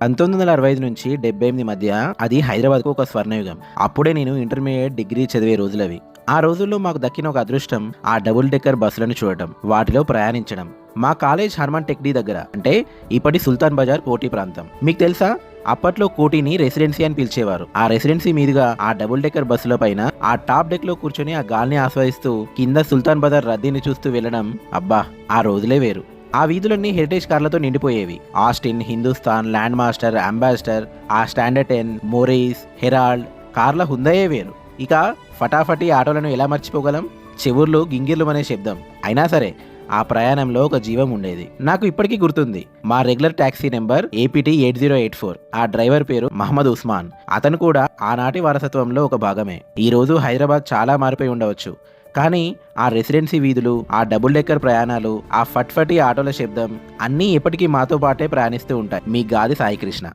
పంతొమ్మిది వందల అరవై ఐదు నుంచి డెబ్బై ఎనిమిది మధ్య అది హైదరాబాద్కు ఒక స్వర్ణయుగం. అప్పుడే నేను ఇంటర్మీడియట్ డిగ్రీ చదివే రోజులవి ఆ రోజుల్లో మాకు దక్కిన ఒక అదృష్టం ఆ డబుల్ డెక్కర్ బస్సులను చూడటం వాటిలో ప్రయాణించడం. మా కాలేజ్ హర్మన్ టెక్డీ దగ్గర అంటే ఇప్పటి సుల్తాన్ బజార్ కోటి ప్రాంతం. మీకు తెలుసా? అప్పట్లో కోటిని రెసిడెన్సీ అని పిలిచేవారు. ఆ రెసిడెన్సీ మీదుగా ఆ డబుల్ డెక్కర్ బస్సుల పైన ఆ టాప్ డెక్లో కూర్చొని ఆ గాలిని ఆస్వాదిస్తూ కింద సుల్తాన్ బజార్ రద్దీని చూస్తూ వెళ్ళడం అబ్బా! ఆ రోజులే వేరు. ఆ వీధులన్నీ హెరిటేజ్ కార్లతో నిండిపోయేవి. Austin Hindustan Landmaster Ambassador ఆ స్టాండర్డ్ టెన్ మోరీస్ హెరాల్డ్ కార్ల హుందయే వేరు. ఇక ఫటాఫటి ఆటోలను ఎలా మర్చిపోగలం? చెవుర్లు గింగిర్లు అనే శబ్దం. అయినా సరే ఆ ప్రయాణంలో ఒక జీవం ఉండేది. నాకు ఇప్పటికీ గుర్తుంది. మా regular taxi number APT eight zero eight four ఆ డ్రైవర్ పేరు మహమ్మద్ ఉస్మాన్. అతను కూడా ఆనాటి వారసత్వంలో ఒక భాగమే. ఈ రోజు హైదరాబాద్ చాలా మారిపోయి ఉండవచ్చు. కానీ ఆ రెసిడెన్సీ వీధులు ఆ డబుల్ డెక్కర్ ప్రయాణాలు ఆ ఫట్ఫటి ఆటోల శబ్దం అన్నీ ఎప్పటికీ మాతో పాటే ప్రయాణిస్తూ ఉంటాయి. మీ గాది సాయికృష్ణ.